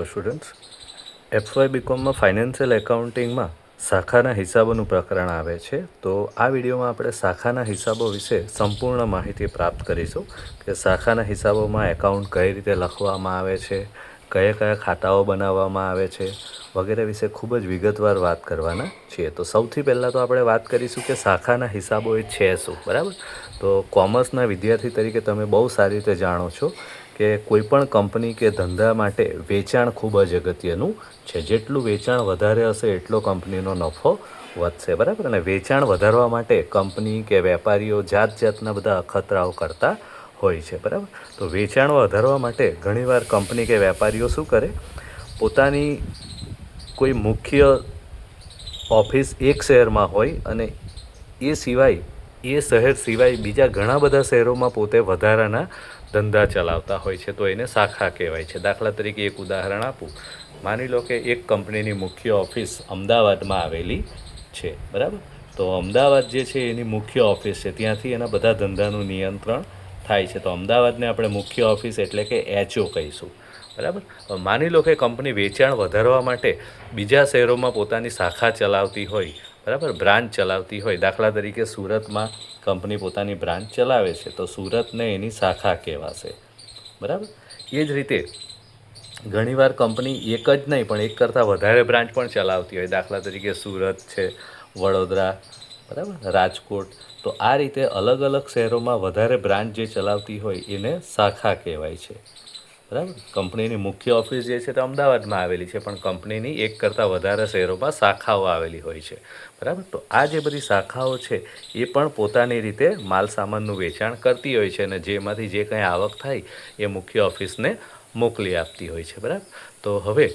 તો students FY બીકોમમાં financial એકાઉન્ટિંગમાં શાખાના હિસાબોનું પ્રકરણ આવે છે. તો આ વિડીયોમાં આપણે શાખાના હિસાબો વિશે સંપૂર્ણ માહિતી પ્રાપ્ત કરીશું કે શાખાના હિસાબોમાં એકાઉન્ટ કઈ રીતે લખવામાં આવે છે, કયા કયા ખાતાઓ બનાવવામાં આવે છે વગેરે વિશે ખૂબ જ વિગતવાર વાત કરવાના છીએ. તો સૌથી પહેલાં તો આપણે વાત કરીશું કે શાખાના હિસાબો એ છે શું, બરાબર? તો કોમર્સના વિદ્યાર્થી તરીકે તમે બહુ સારી રીતે જાણો છો કે કોઈપણ કંપની કે ધંધા માટે વેચાણ ખૂબ જ અગત્યનું છે. જેટલું વેચાણ વધારે હશે, એટલો કંપનીનો નફો વધશે. બરાબર? અને વેચાણ વધારવા માટે કંપની કે વેપારીઓ જાત જાતના બધા અખતરાઓ કરતા હોય છે. બરાબર? તો વેચાણ વધારવા માટે ઘણીવાર કંપની કે વેપારીઓ શું કરે? પોતાની કોઈ મુખ્ય ઓફિસ એક શહેરમાં હોય અને એ સિવાય એ શહેર સિવાય બીજા ઘણા બધા શહેરોમાં પોતે વધારાના ધંધા ચલાવતા હોય છે, તો એને શાખા કહેવાય છે. દાખલા તરીકે એક ઉદાહરણ આપું. માની લો કે એક કંપનીની મુખ્ય ઓફિસ અમદાવાદમાં આવેલી છે, બરાબર? તો અમદાવાદ જે છે, એની મુખ્ય ઓફિસ છે. ત્યાંથી એના બધા ધંધાનું નિયંત્રણ થાય છે. તો અમદાવાદને આપણે મુખ્ય ઓફિસ એટલે કે એચઓ કહીશું, બરાબર? માની લો કે કંપની વેચાણ વધારવા માટે બીજા શહેરોમાં પોતાની શાખા ચલાવતી હોય બરાબર? બ્રાન્ચ ચલાવતી હોય. દાખલા તરીકે સુરતમાં કંપની પોતાની બ્રાન્ચ ચલાવે છે, તો સુરતને એની શાખા કહેવાશે. બરાબર? એ જ રીતે ઘણીવાર કંપની એક જ નહીં, પણ એક કરતાં વધારે બ્રાન્ચ પણ ચલાવતી હોય. દાખલા તરીકે સુરત છે, વડોદરા, બરાબર? રાજકોટ. તો આ રીતે અલગ અલગ શહેરોમાં વધારે બ્રાન્ચ જે ચલાવતી હોય એને શાખા કહેવાય છે. બરાબર? કંપનીની મુખ્ય ઓફિસ જે છે તે અમદાવાદમાં આવેલી છે, પણ કંપનીની એક કરતાં વધારે શહેરોમાં શાખાઓ આવેલી હોય છે. બરાબર? તો આ જે બધી શાખાઓ છે, એ પણ પોતાની રીતે માલ સામાનનું વેચાણ કરતી હોય છે અને જેમાંથી જે કંઈ આવક થાય, એ મુખ્ય ઓફિસને મોકલી આપતી હોય છે. બરાબર? તો હવે,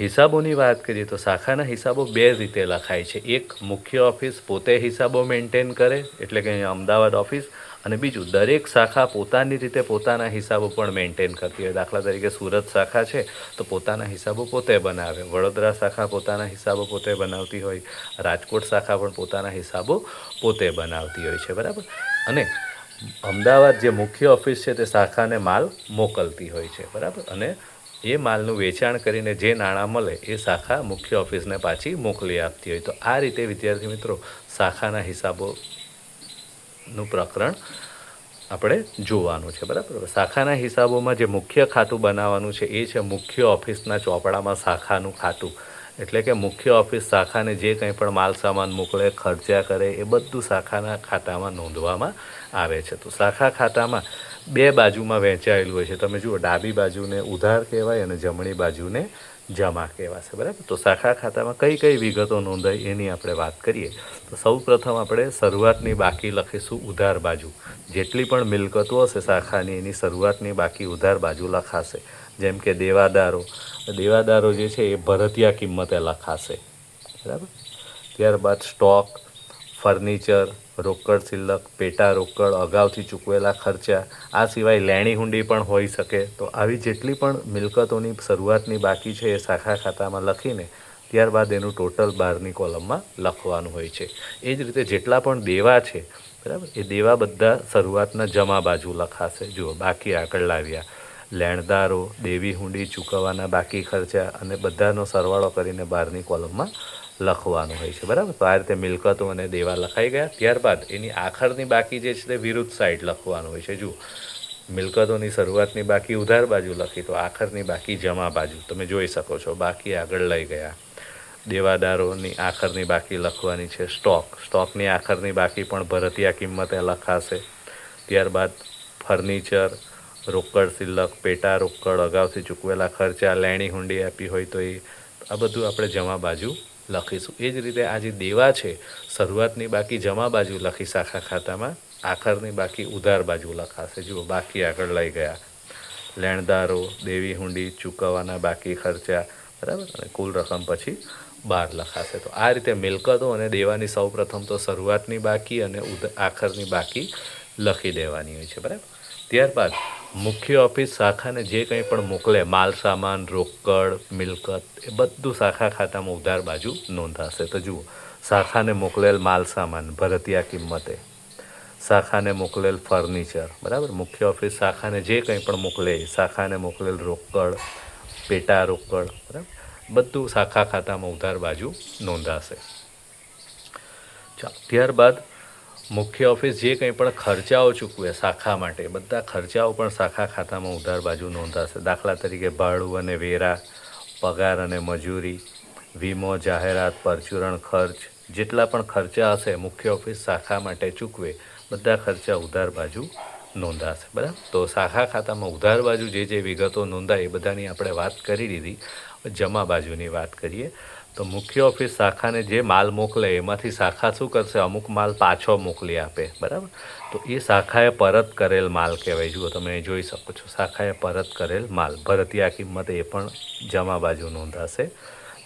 હિસાબોની વાત કરીએ તો શાખાના હિસાબો બે રીતે લખાય છે. એક મુખ્ય ઓફિસ પોતે હિસાબો મેન્ટેન કરે, એટલે કે અમદાવાદ ઓફિસ અને બીજું, દરેક શાખા પોતાની રીતે પોતાના હિસાબો પણ મેન્ટેન કરતી હોય. દાખલા તરીકે સુરત શાખા છે, તો પોતાના હિસાબો પોતે બનાવે. વડોદરા શાખા પોતાના હિસાબો પોતે બનાવતી હોય. રાજકોટ શાખા પણ પોતાના હિસાબો પોતે બનાવતી હોય છે, બરાબર? અને અમદાવાદ જે મુખ્ય ઓફિસ છે, તે શાખાને માલ મોકલતી હોય છે, બરાબર? અને એ માલનું વેચાણ કરીને જે નાણાં મળે, એ શાખા મુખ્ય ઓફિસને પાછી મોકલી આપતી હોય. તો આ રીતે, વિદ્યાર્થી મિત્રો, શાખાના હિસાબોનું પ્રકરણ આપણે જોવાનું છે, બરાબર? શાખાના હિસાબોમાં જે મુખ્ય ખાતું બનાવવાનું છે, એ છે મુખ્ય ઓફિસના ચોપડામાં શાખાનું ખાતું. એટલે કે મુખ્ય ઓફિસ શાખાને જે કંઈ પણ માલ સામાન મોકલે ખર્ચા કરે, એ બધું શાખાના ખાતામાં નોંધવામાં આવે છે. તો શાખા ખાતામાં બે બાજુમાં વહેંચાયેલું હોય છે. તમે જુઓ, ડાબી બાજુને ઉધાર કહેવાય અને જમણી બાજુને જમા કહેવાશે બરાબર? તો શાખા ખાતામાં કઈ કઈ વિગતો નોંધાય એની આપણે વાત કરીએ. તો સૌ પ્રથમ આપણે શરૂઆતની બાકી લખીશું ઉધાર બાજુ. જેટલી પણ મિલકતો હશે શાખાની, એની શરૂઆતની બાકી ઉધાર બાજુ લખાશે. જેમ કે દેવાદારો. દેવાદારો જે છે એ ભરતિયા કિંમતે લખાશે. બરાબર? ત્યારબાદ સ્ટોક, ફર્નિચર રોકડ શિલ્લક પેટા રોકડ, અગાઉથી ચૂકવેલા ખર્ચા, આ સિવાય લેણી હુંડી પણ હોઈ શકે. તો આવી જેટલી પણ મિલકતોની શરૂઆતની બાકી છે એ શાખા ખાતામાં લખીને ત્યારબાદ એનું ટોટલ બહારની કોલમમાં લખવાનું હોય છે. એ જ રીતે જેટલા પણ દેવા છે, બરાબર, એ દેવા બધા શરૂઆતના જમા બાજુ લખાશે. જુઓ, બાકી આગળ લાવ્યા. લેણદારો, દેવી હુંડી ચૂકવવાના બાકી ખર્ચા અને બધાનો સરવાળો કરીને બહારની કોલમમાં લખવાનું હોય છે. બરાબર? તો આ રીતે મિલકતો અને દેવા લખાઈ ગયા. ત્યારબાદ એની આખરની બાકી જે છે તે વિરુદ્ધ સાઈડ લખવાનું હોય છે. જુઓ. મિલકતોની શરૂઆતની બાકી, ઉધાર બાજુ લખી, તો આખરની બાકી જમા બાજુ. તમે જોઈ શકો છો, બાકી આગળ લઈ ગયા. દેવાદારોની આખરની બાકી લખવાની છે સ્ટોક સ્ટોકની આખરની બાકી પણ ભરતિયા કિંમતે લખાશે. ત્યારબાદ ફર્નિચર રોકડ સિલ્લક પેટા રોકડ, અગાઉથી ચૂકવેલા ખર્ચા લેણી હુંડી આપી હોય તો એ આ બધું આપણે જમા બાજુ લખીશું. એ જ રીતે આ જે દેવા છે, શરૂઆતની બાકી જમા બાજુ લખી શાખા ખાતામાં, આખરની બાકી ઉધાર બાજુ લખાશે. જુઓ, બાકી આગળ લઈ ગયા. લેણદારો દેવી હુંડી ચૂકવવાના બાકી ખર્ચા, બરાબર? અને કુલ રકમ પછી બહાર લખાશે. તો આ રીતે મિલકતો અને દેવાની સૌ પ્રથમ તો શરૂઆતની બાકી અને આખરની બાકી લખી દેવાની હોય છે, બરાબર? ત્યારબાદ મુખ્ય ઓફિસ શાખાને જે કંઈ પણ મોકલે, માલ સામાન, રોકડ, મિલકત, એ બધું શાખા ખાતામાં ઉધાર બાજુ નોંધાશે. તો જુઓ, શાખાને મોકલેલ માલ સામાન, ભરતિયા કિંમતે. શાખાને મોકલેલ ફર્નિચર, બરાબર? મુખ્ય ઓફિસ શાખાને જે કંઈ પણ મોકલે, શાખાને મોકલેલ રોકડ, પેટા રોકડ, બરાબર? બધું શાખા ખાતામાં ઉધાર બાજુ નોંધાશે. ચાલો, ત્યારબાદ મુખ્ય ઓફિસ જે કંઈ પણ ખર્ચાઓ ચૂકવે શાખા માટે, બધા ખર્ચાઓ પણ શાખા ખાતામાં ઉધાર બાજુ નોંધાશે. દાખલા તરીકે ભાડું અને વેરા, પગાર અને મજૂરી, વીમો, જાહેરાત, પરચુરણ ખર્ચ, જેટલા પણ ખર્ચા હશે મુખ્ય ઓફિસ શાખા માટે ચૂકવે, બધા ખર્ચા ઉધાર બાજુ નોંધાશે. બરાબર? તો શાખા ખાતામાં ઉધાર બાજુ જે જે વિગતો નોંધાય એ બધાની આપણે વાત કરી દીધી. જમા બાજુની વાત કરીએ. તો મુખ્ય ઓફિસ શાખાને જે માલ મોકલે એમાંથી શાખા શું કરશે? અમુક માલ પાછો મોકલી આપે, બરાબર? તો એ શાખાએ પરત કરેલ માલ કહેવાય. જુઓ, તમે જોઈ શકો છો, શાખાએ પરત કરેલ માલ. ભરતીયા કિંમત એ પણ જમા બાજુ નોંધાશે.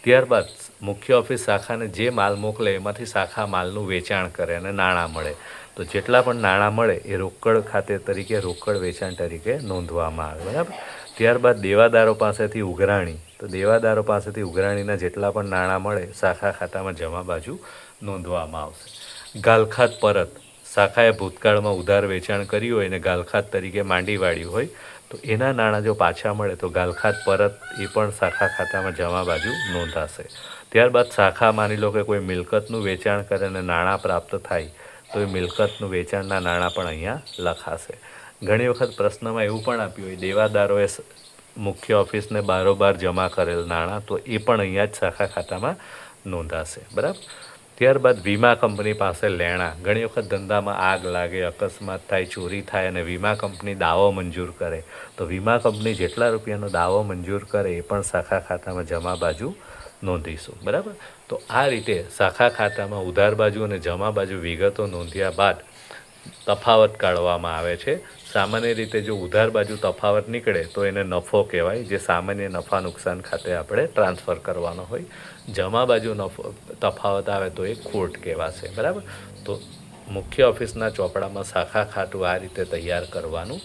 ત્યારબાદ મુખ્ય ઓફિસ શાખાને જે માલ મોકલે એમાંથી શાખા માલનું વેચાણ કરે અને નાણાં મળે. તો જેટલા પણ નાણાં મળે એ રોકડ ખાતે તરીકે રોકડ વેચાણ તરીકે નોંધવામાં આવે, બરાબર? ત્યારબાદ દેવાદારો પાસેથી ઉઘરાણી. તો દેવાદારો પાસેથી ઉઘરાણીના જેટલા પણ નાણાં મળે, શાખા ખાતામાં જમા બાજુ નોંધવામાં આવશે. ગાલખાત પરત. શાખાએ ભૂતકાળમાં ઉધાર વેચાણ કર્યું હોય અને ગાલખાત તરીકે માંડી વાળ્યું હોય, તો એના નાણાં જો પાછા મળે, તો ગાલખાત પરત એ પણ શાખા ખાતામાં જમા બાજુ નોંધાશે. ત્યારબાદ શાખા માની લો કે કોઈ મિલકતનું વેચાણ કરે અને નાણાં પ્રાપ્ત થાય, તો એ મિલકતનું વેચાણના નાણાં પણ અહીંયા લખાશે. ઘણી વખત પ્રશ્નમાં એવું પણ આપ્યું હોય, દેવાદારોએ મુખ્ય ઓફિસને બારોબાર જમા કરેલ નાણાં તો એ પણ અહીંયા જ શાખા ખાતામાં નોંધાશે, બરાબર? ત્યારબાદ વીમા કંપની પાસે લેણા, ઘણી વખત ધંધામાં આગ લાગે, અકસ્માત થાય, ચોરી થાય અને વીમા કંપની દાવો મંજૂર કરે. તો વીમા કંપની જેટલા રૂપિયાનો દાવો મંજૂર કરે એ પણ શાખા ખાતામાં જમા બાજુ નોંધીશું, બરાબર? તો આ રીતે શાખા ખાતામાં ઉધાર બાજુ અને જમા બાજુ વિગતો નોંધ્યા બાદ તફાવત કાઢવામાં આવે છે. સામાન્ય રીતે જો ઉધાર બાજુ તફાવત નીકળે, તો એને નફો કહેવાય, જે સામાન્ય નફા નુકસાન ખાતે આપણે ટ્રાન્સફર કરવાનો હોય. જમા બાજુ નફો, તફાવત આવે તો એ ખોટ કહેવાશે, બરાબર? તો મુખ્ય ઓફિસના ચોપડામાં શાખા ખાતું આ રીતે તૈયાર કરવાનું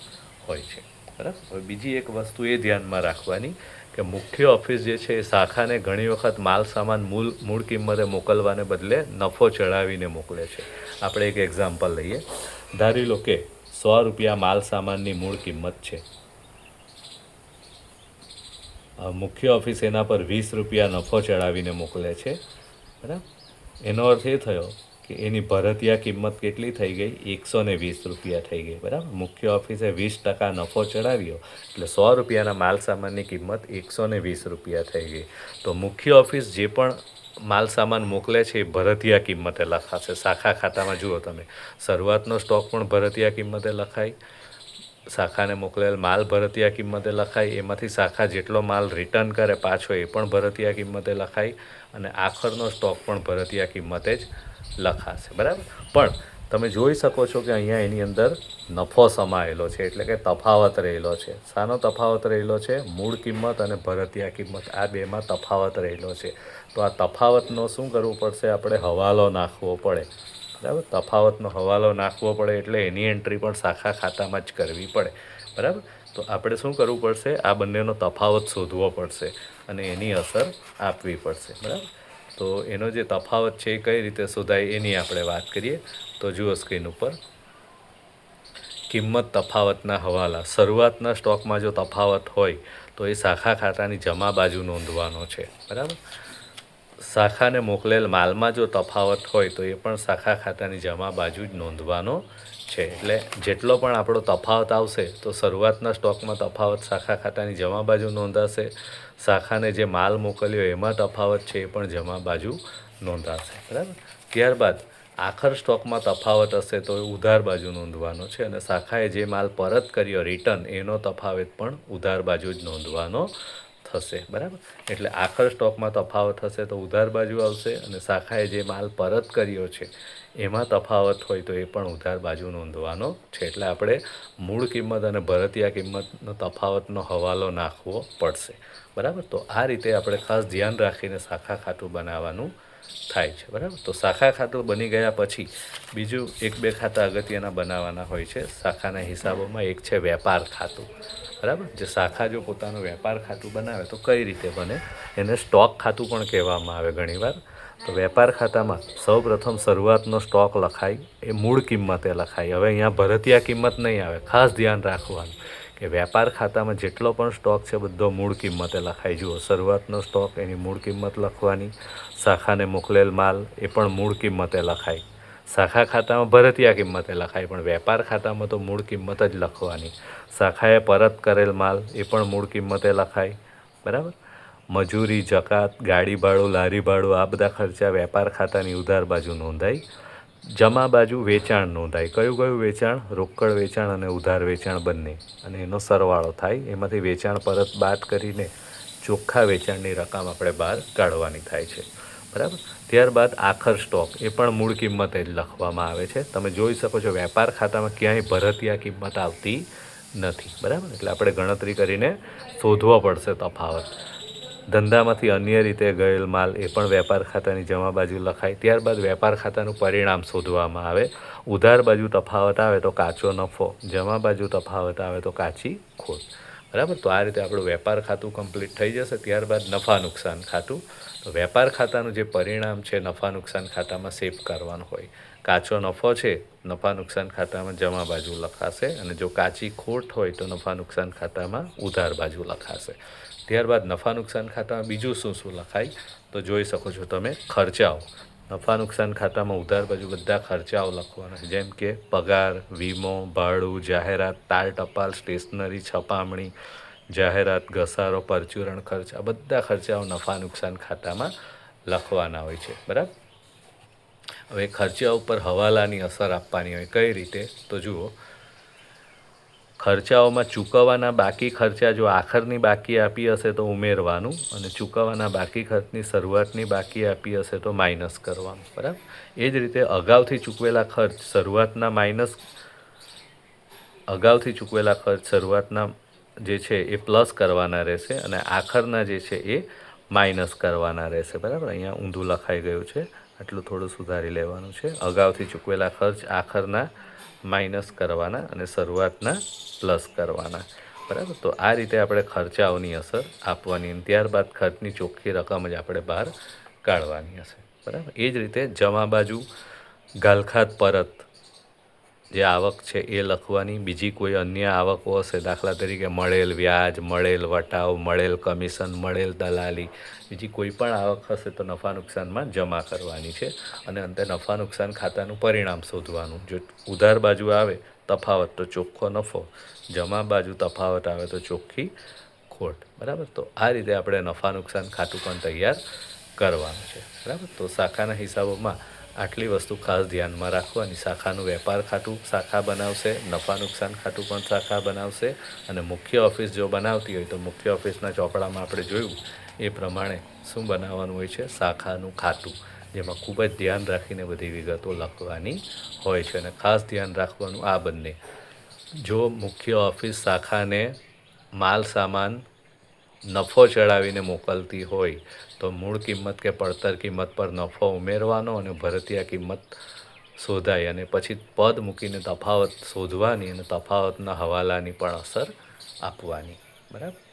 હોય છે, બરાબર? હવે બીજી એક વસ્તુ એ ધ્યાનમાં રાખવાની કે મુખ્ય ઓફિસ જે છે એ શાખાને ઘણી વખત માલ સામાન મૂળ મૂળ કિંમતે મોકલવાને બદલે નફો ચડાવીને મોકલે છે. આપણે એક એક્ઝામ્પલ લઈએ. ધારી લો કે સો રૂપિયા માલ સામાનની મૂળ કિંમત છે. મુખ્ય ઓફિસ એના પર વીસ રૂપિયા નફો ચડાવીને મોકલે છે. બરાબર? એનો અર્થ એ થયો કે એની ભરતિયા કિંમત કેટલી થઈ ગઈ? એકસો ને વીસ રૂપિયા થઈ ગઈ. બરાબર? મુખ્ય ઓફિસે વીસ ટકા નફો ચડાવ્યો. એટલે સો રૂપિયાના માલ સામાનની કિંમત એકસો વીસ રૂપિયા થઈ ગઈ. તો મુખ્ય ઓફિસ જે પણ માલ સામાન મોકલે છે એ ભરતિયા કિંમતે લખાશે. શાખા ખાતામાં જુઓ તમે. શરૂઆતનો સ્ટોક પણ ભરતિયા કિંમતે લખાય. શાખાને મોકલેલ માલ ભરતિયા કિંમતે લખાય. એમાંથી શાખા જેટલો માલ રિટર્ન કરે પાછો એ પણ ભરતિયા કિંમતે લખાય. અને આખરનો સ્ટોક પણ ભરતિયા કિંમતે જ લખાશે. બરાબર? પણ તમે જોઈ શકો છો કે અહીંયા એની અંદર નફો સમાયેલો છે, એટલે કે તફાવત રહેલો છે. શાનો તફાવત રહેલો છે? મૂળ કિંમત અને ભરતિયા કિંમત. આ બેમાં તફાવત રહેલો છે. તો આ તફાવતનો શું કરવું પડશે? આપણે હવાલો નાખવો પડે. બરાબર? તફાવતનો હવાલો નાખવો પડે એટલે એની એન્ટ્રી પણ શાખા ખાતામાં જ કરવી પડે. બરાબર? તો આપણે શું કરવું પડશે? આ બંનેનો તફાવત શોધવો પડશે અને એની અસર આપવી પડશે. બરાબર? તો એનો જે તફાવત છે એ કઈ રીતે શોધાય એની આપણે વાત કરીએ. તો જુઓ સ્ક્રીન ઉપર. કિંમત તફાવતના હવાલા. શરૂઆતના સ્ટોકમાં જો તફાવત હોય, તો એ શાખા ખાતાની જમા બાજુ નોંધવાનો છે. બરાબર? શાખાને મોકલેલ માલમાં જો તફાવત હોય તો એ પણ શાખા ખાતાની જમા બાજુ જ નોંધવાનો છે. એટલે જેટલો પણ આપણો તફાવત આવશે તો શરૂઆતના સ્ટોકમાં તફાવત શાખા ખાતાની જમા બાજુ નોંધાશે. શાખાને જે માલ મોકલ્યો એમાં તફાવત છે એ પણ જમા બાજુ નોંધાશે. બરાબર? ત્યારબાદ આખર સ્ટોકમાં તફાવત હશે તો એ ઉધાર બાજુ નોંધવાનો છે અને શાખાએ જે માલ પરત કર્યો રિટર્ન એનો તફાવત પણ ઉધાર બાજુ જ નોંધવાનો થશે, બરાબર? એટલે આખર સ્ટોકમાં તફાવત હશે તો ઉધાર બાજુ આવશે અને શાખાએ જે માલ પરત કર્યો છે, એમાં તફાવત હોય તો એ પણ ઉધાર બાજુ નોંધવાનો છે. એટલે આપણે મૂળ કિંમત અને ભરતિયા કિંમતનો તફાવતનો હવાલો નાખવો પડશે, બરાબર? તો આ રીતે આપણે ખાસ ધ્યાન રાખીને શાખા ખાતું બનાવવાનું થાય છે, બરાબર? તો શાખા ખાતું બની ગયા પછી બીજું એક બે ખાતા અગત્યના બનાવવાના હોય છે. શાખાના હિસાબોમાં એક છે વેપાર ખાતું. બરાબર? જે શાખા જો પોતાનું વેપાર ખાતું બનાવે, તો કઈ રીતે બને? એને સ્ટોક ખાતું પણ કહેવામાં આવે ઘણીવાર. તો વેપાર ખાતામાં સૌપ્રથમ શરૂઆતનો સ્ટોક લખાય, એ મૂળ કિંમતે લખાય. હવે અહીંયા ભરતિયા કિંમત નહીં આવે. ખાસ ધ્યાન રાખવાનું કે વેપાર ખાતામાં જેટલો પણ સ્ટોક છે, બધો મૂળ કિંમતે લખાય. જુઓ, શરૂઆતનો સ્ટોક, એની મૂળ કિંમત લખવાની, શાખાને મોકલેલ માલ, એ પણ મૂળ કિંમતે લખાય. શાખા ખાતામાં ભરતિયા કિંમતે લખાય, પણ વેપાર ખાતામાં તો મૂળ કિંમત જ લખવાની. શાખાએ પરત કરેલ માલ એ પણ મૂળ કિંમતે લખાય. બરાબર? મજૂરી, જકાત, ગાડી ભાડું, લારી ભાડું, આ બધા ખર્ચા વેપાર ખાતાની ઉધાર બાજુ નોંધાય. જમા બાજુ વેચાણ નોંધાય. કયું કયું વેચાણ? રોકડ વેચાણ અને ઉધાર વેચાણ બંને. અને એનો સરવાળો થાય. એમાંથી વેચાણ પરત બાદ કરીને ચોખ્ખા વેચાણની રકમ આપણે બહાર કાઢવાની થાય છે. બરાબર? ત્યારબાદ આખર સ્ટોક, એ પણ મૂળ કિંમતે જ લખવામાં આવે છે. તમે જોઈ શકો છો, વેપાર ખાતામાં ક્યાંય ભરતિયા કિંમત આવતી નથી. બરાબર? એટલે આપણે ગણતરી કરીને શોધવો પડશે તફાવત. ધંધામાંથી અન્ય રીતે ગયેલ માલ, એ પણ વેપાર ખાતાની જમા બાજુ લખાય. ત્યારબાદ વેપાર ખાતાનું પરિણામ શોધવામાં આવે. ઉધાર બાજુ તફાવત આવે તો કાચો નફો. જમા બાજુ તફાવત આવે તો કાચી ખોટ. બરાબર? તો આ રીતે આપણું વેપાર ખાતું કમ્પ્લીટ થઈ જશે, ત્યારબાદ નફા નુકસાન ખાતું. તો વેપાર ખાતાનું જે પરિણામ છે, નફા નુકસાન ખાતામાં સેવ કરવાનું હોય. કાચો નફો છે, નફા નુકસાન ખાતામાં જમા બાજુ લખાશે અને જો કાચી ખોટ હોય, તો નફા નુકસાન ખાતામાં ઉધાર બાજુ લખાશે. ત્યારબાદ નફા નુકસાન ખાતામાં બીજું શું શું લખાય? તો જોઈ શકો છો તમે, ખર્ચાઓ. નફા નુકસાન ખાતામાં ઉધાર બાજુ બધા ખર્ચાઓ લખવાના જેમ કે પગાર, વીમો, ભાડું, જાહેરાત તાર ટપાલ, સ્ટેશનરી, છપામણી, જાહેરાત, ઘસારો, પરચુરણ ખર્ચ, આ બધા ખર્ચાઓ નફા નુકસાન ખાતામાં લખવાના હોય છે. બરાબર? હવે ખર્ચા ઉપર હવાલાની અસર આપવાની હોય કઈ રીતે? તો જુઓ ખર્ચાઓમાં ચૂકવવાના બાકી ખર્ચા જો આખરની બાકી આપી હશે તો ઉમેરવાનું અને ચૂકવવાના બાકી ખર્ચની શરૂઆતની બાકી આપી હશે તો માઇનસ કરવાનું, બરાબર? એ જ રીતે અગાઉથી ચૂકવેલા ખર્ચ શરૂઆતના માઇનસ, અગાઉથી ચૂકવેલા ખર્ચ શરૂઆતના જે છે એ પ્લસ કરવાના રહેશે અને આખરના જે છે એ માઇનસ કરવાના રહેશે, બરાબર? અહીંયા ઊંધું લખાઈ ગયું છે, આટલું થોડું સુધારી લેવાનું છે. અગાઉથી ચૂકવેલા ખર્ચ આખરના માઇનસ કરવાના અને શરૂઆતના પ્લસ કરવાના. બરાબર? તો આ રીતે આપણે ખર્ચાઓની અસર આપવાની અને ત્યારબાદ ખર્ચની ચોખ્ખી રકમ જ આપણે બહાર કાઢવાની હશે. બરાબર? એ જ રીતે જમા બાજુ ગાલખાત પરત જે આવક છે એ લખવાની. બીજી કોઈ અન્ય આવકો હશે, દાખલા તરીકે મળેલ વ્યાજ, મળેલ વટાવ, મળેલ કમિશન, મળેલ દલાલી, બીજી કોઈ પણ આવક હશે તો નફા નુકસાનમાં જમા કરવાની છે અને અંતે નફા નુકસાન ખાતાનું પરિણામ શોધવાનું. જો ઉધાર બાજુ આવે, તફાવત તો ચોખ્ખો નફો. જમા બાજુ તફાવત આવે તો ચોખ્ખી ખોટ. બરાબર? તો આ રીતે આપણે નફા નુકસાન ખાતું પણ તૈયાર કરવાનું છે. બરાબર? તો શાખાના હિસાબોમાં આટલી વસ્તુ ખાસ ધ્યાનમાં રાખવાની. શાખાનું વેપાર ખાતું શાખા બનાવશે, નફા નુકસાન ખાતું પણ શાખા બનાવશે અને મુખ્ય ઓફિસ જો બનાવતી હોય તો મુખ્ય ઓફિસના ચોપડામાં આપણે જોયું એ પ્રમાણે શું બનાવવાનું હોય છે? શાખાનું ખાતું જેમાં ખૂબ જ ધ્યાન રાખીને બધી વિગતો લખવાની હોય છે અને ખાસ ધ્યાન રાખવાનું આ બંને. જો મુખ્ય ઓફિસ શાખાને માલ સામાન નફો ચડાવીને મોકલતી હોય તો મૂળ કિંમત કે પડતર કિંમત પર નફો ઉમેરવાનો અને ભરતીયા કિંમત શોધાય અને પછી પદ મૂકીને તફાવત શોધવાની અને તફાવતના હવાલાની પણ અસર આપવાની. બરાબર?